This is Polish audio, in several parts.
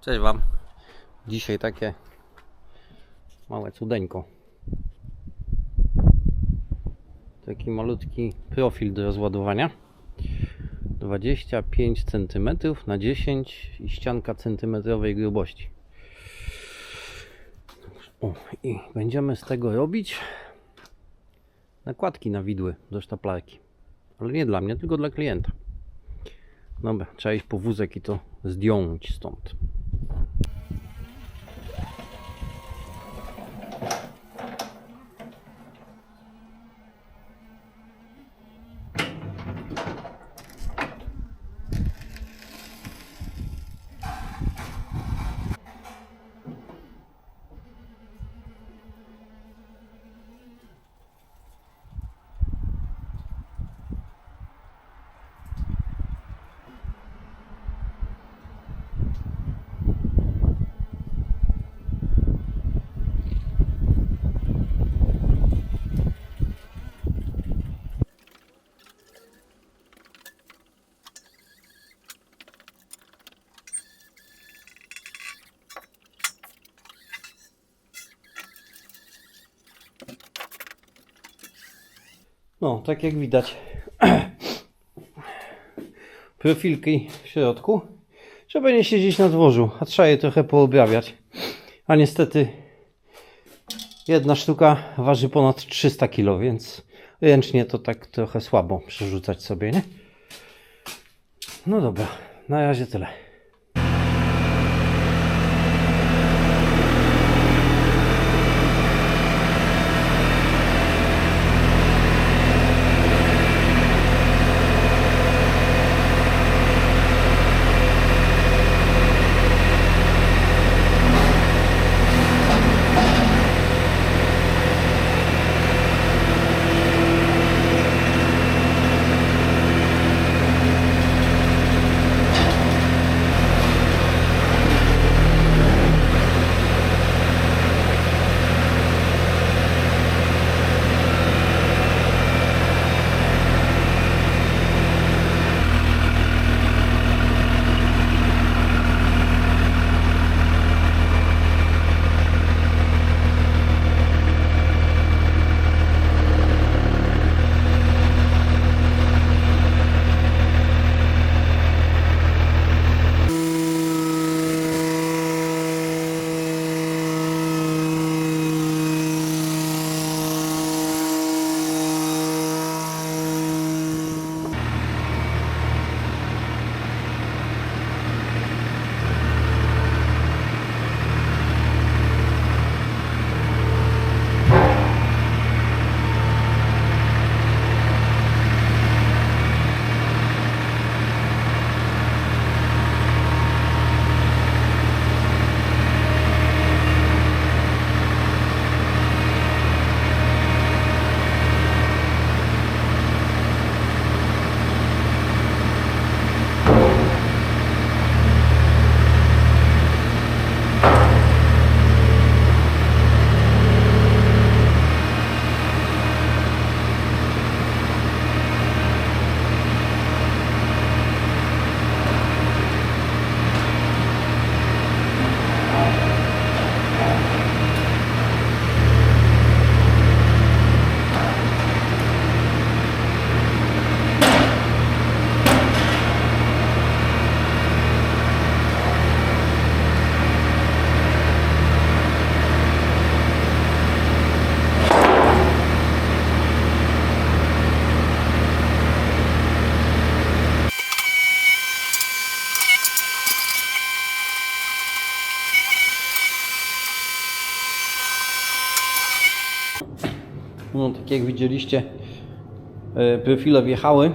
Cześć Wam. Dzisiaj takie małe cudeńko. Taki malutki profil do rozładowania. 25 cm na 10 i ścianka centymetrowej grubości. O, I będziemy z tego robić nakładki na widły do sztaplarki. Ale nie dla mnie, tylko dla klienta. Dobra, trzeba iść po wózek i to zdjąć stąd. No, tak jak widać, profilki w środku, żeby nie siedzieć na dworzu, a trzeba je trochę poobrabiać. A niestety jedna sztuka waży ponad 300 kg, więc ręcznie to tak trochę słabo przerzucać sobie, nie? No dobra, na razie tyle. No, tak jak widzieliście, e, profile wjechały,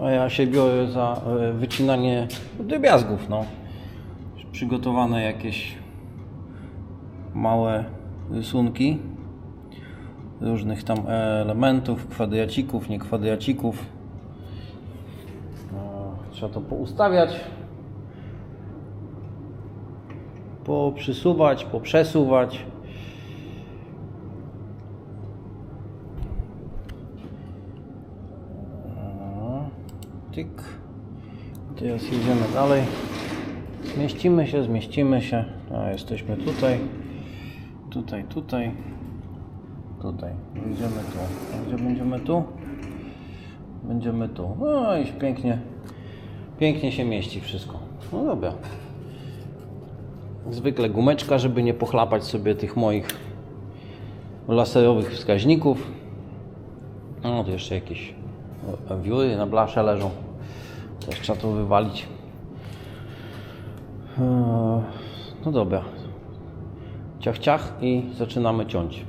a ja się biorę za e, wycinanie drobiazgów. No. Przygotowane jakieś małe rysunki różnych tam elementów, kwadracików, nie kwadracików. No, Trzeba to poustawiać, poprzysuwać, poprzesuwać. Tyk. Teraz jedziemy dalej. Zmieścimy się, zmieścimy się. A, jesteśmy tutaj. Tutaj, tutaj. Tutaj. Idziemy tu. Gdzie będziemy tu? Będziemy tu. No i pięknie. Pięknie się mieści wszystko. No dobra. Zwykle gumeczka, żeby nie pochlapać sobie tych moich laserowych wskaźników. No, tu jeszcze jakieś wióry na blasze leżą. Też trzeba to wywalić. Eee, No dobra. Ciach, ciach i zaczynamy ciąć.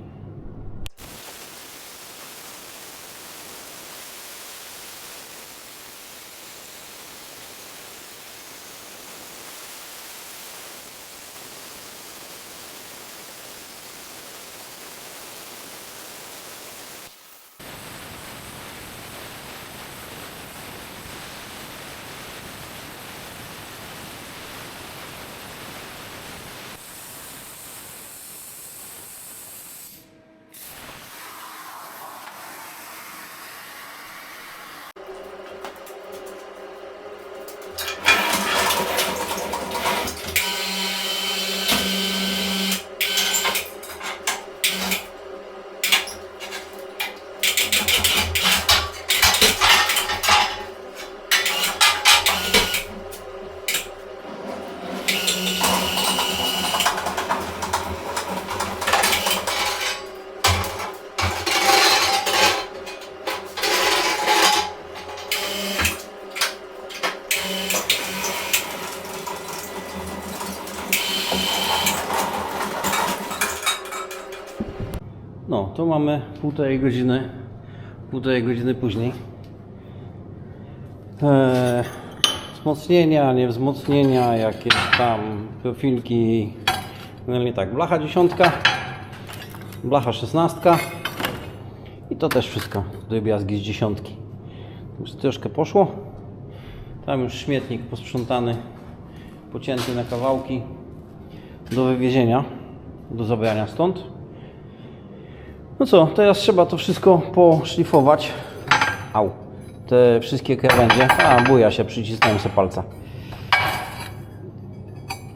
No, mamy półtorej godziny, półtorej godziny później. Eee, wzmocnienia, niewzmocnienia, jakieś tam profilki. Generalnie tak, blacha dziesiątka, blacha szesnastka i to też wszystko, drobiazgi z dziesiątki. Już troszkę poszło. Tam już śmietnik posprzątany, pocięty na kawałki do wywiezienia, do zabrania stąd. No co, teraz trzeba to wszystko poszlifować. Au. Te wszystkie krawędzie. A, buja się, przycisnąłem sobie palca.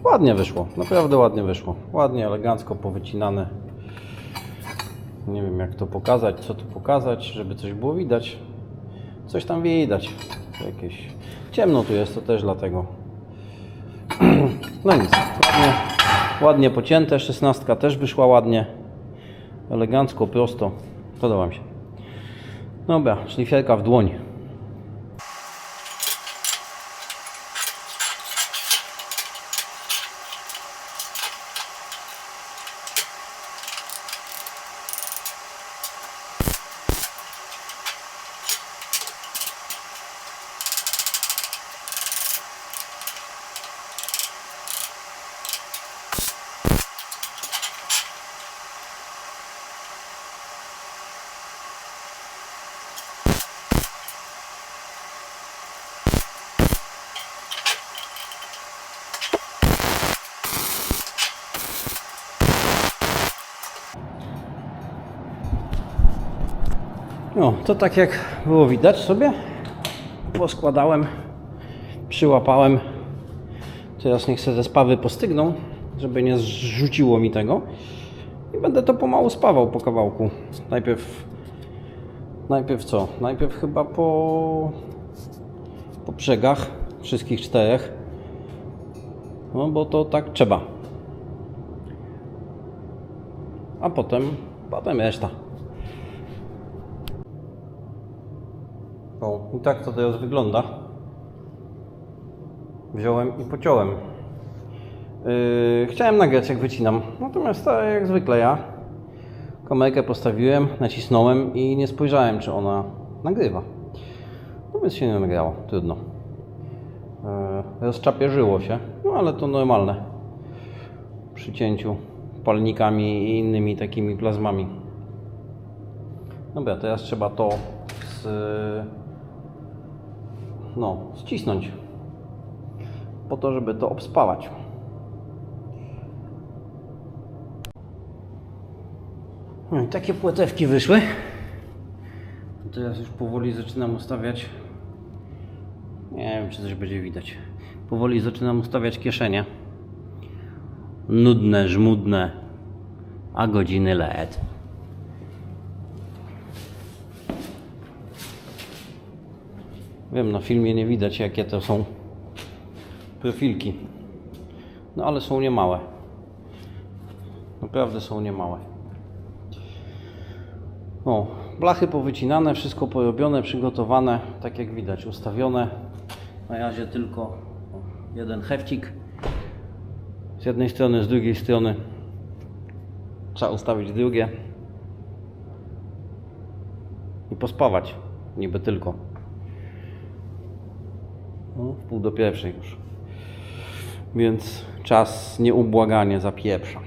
Ładnie wyszło, naprawdę ładnie wyszło. Ładnie, elegancko powycinane. Nie wiem jak to pokazać, co tu pokazać, żeby coś było widać. Coś tam widać. Jakieś ciemno tu jest, to też dlatego. No nic, ładnie, ładnie pocięte. Szesnastka też wyszła ładnie elegancko, prosto. Podoba mi się. Dobra, szlifierka w dłoń. No, to tak jak było widać sobie, poskładałem, przyłapałem. Teraz niech se te spawy postygną, żeby nie zrzuciło mi tego. I będę to pomału spawał po kawałku. Najpierw, najpierw co? Najpierw chyba po, po brzegach wszystkich czterech. No bo to tak trzeba. A potem, potem reszta. O, i tak to teraz wygląda. Wziąłem i pociąłem. Yy, chciałem nagrać jak wycinam, natomiast tak jak zwykle ja kamerkę postawiłem, nacisnąłem i nie spojrzałem czy ona nagrywa. No więc się nie nagrało, trudno. Yy, rozczapierzyło się, no ale to normalne przy cięciu palnikami i innymi takimi plazmami. Dobra, teraz trzeba to z, no, ścisnąć po to, żeby to obspawać. No i takie płetewki wyszły. Teraz już powoli zaczynam ustawiać. Nie wiem, czy coś będzie widać. Powoli zaczynam ustawiać kieszenie. Nudne, żmudne, a godziny LED. Wiem, na filmie nie widać jakie to są profilki. No ale są niemałe. Naprawdę są niemałe. O, blachy powycinane, wszystko porobione, przygotowane, tak jak widać, ustawione. Na razie tylko jeden hefcik. Z jednej strony, z drugiej strony trzeba ustawić drugie i pospawać, niby tylko. No, pół do pierwszej już. Więc czas nieubłaganie zapieprza.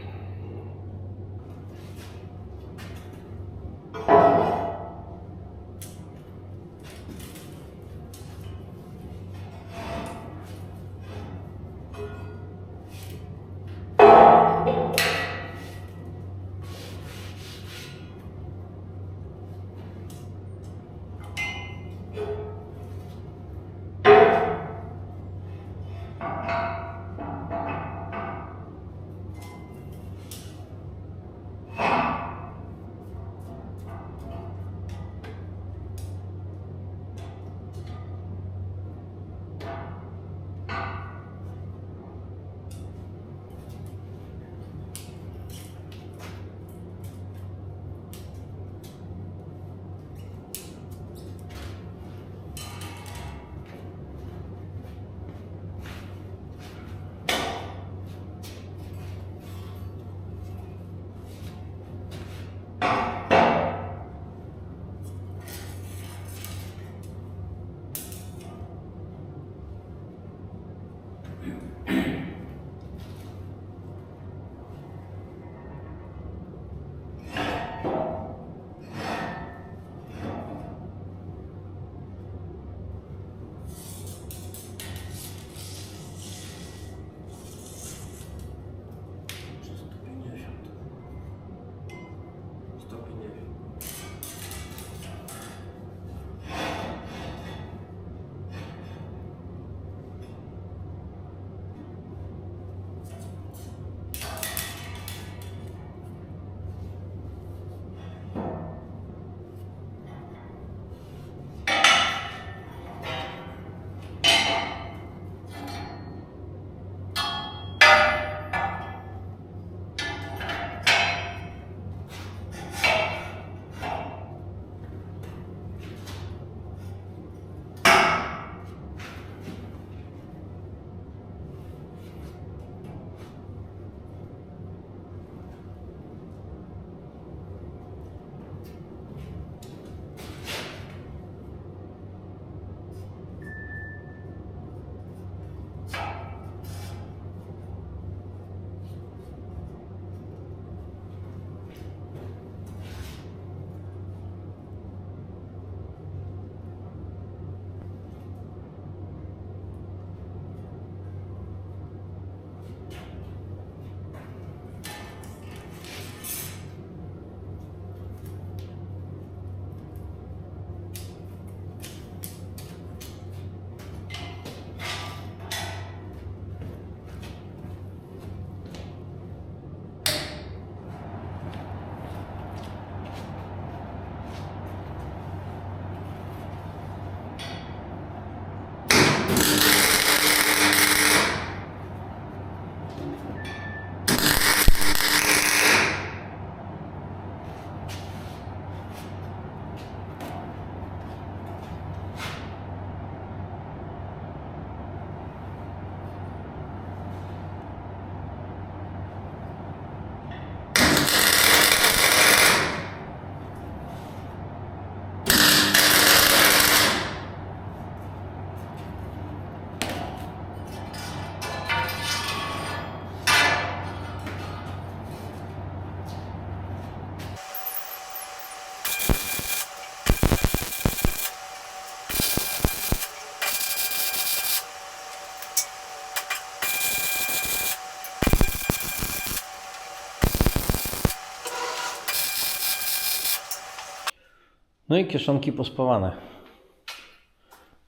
No i kieszonki pospawane.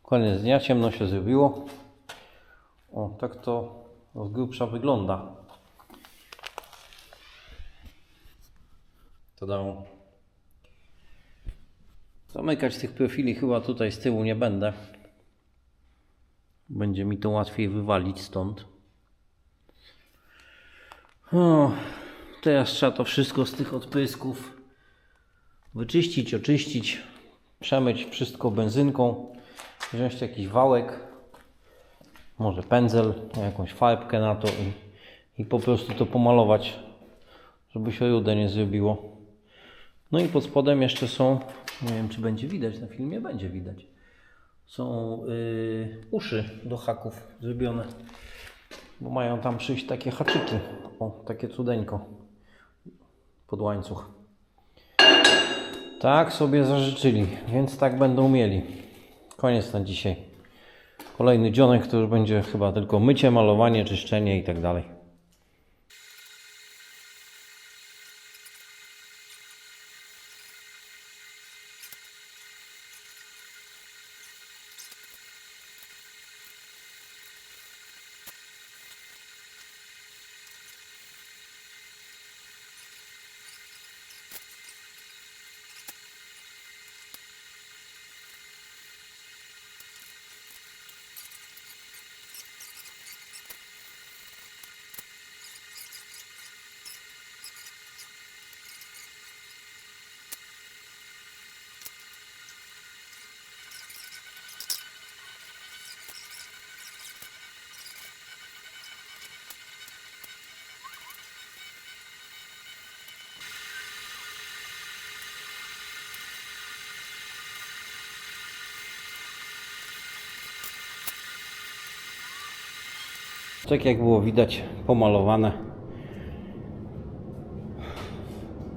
Koniec dnia, ciemno się zrobiło. O, tak to z grubsza wygląda. To dam. Zamykać tych profili chyba tutaj z tyłu nie będę. Będzie mi to łatwiej wywalić stąd. O, teraz trzeba to wszystko z tych odprysków wyczyścić, oczyścić, przemyć wszystko benzynką, wziąć jakiś wałek, może pędzel, jakąś farbkę na to i, i po prostu to pomalować, żeby się rude nie zrobiło. No i pod spodem jeszcze są, nie wiem czy będzie widać na filmie, będzie widać. Są yy, uszy do haków zrobione, bo mają tam przyjść takie haczyki, o takie cudeńko pod łańcuch. Tak sobie zażyczyli, więc tak będą mieli. Koniec na dzisiaj. Kolejny dzionek to już będzie chyba tylko mycie, malowanie, czyszczenie i tak dalej. Tak jak było widać, pomalowane.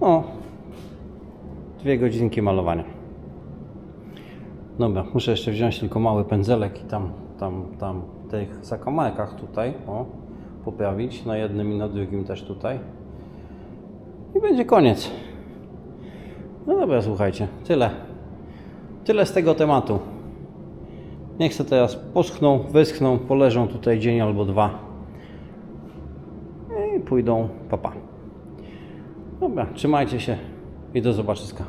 O, dwie godzinki malowania. Dobra, muszę jeszcze wziąć tylko mały pędzelek i tam, tam, tam tych zakamarkach tutaj, o, poprawić. Na jednym i na drugim też tutaj. I będzie koniec. No dobra, słuchajcie, tyle. Tyle z tego tematu. Niech se teraz poschną, wyschną, poleżą tutaj dzień albo dwa. Pójdą papa. Dobra, trzymajcie się i do zobaczyska.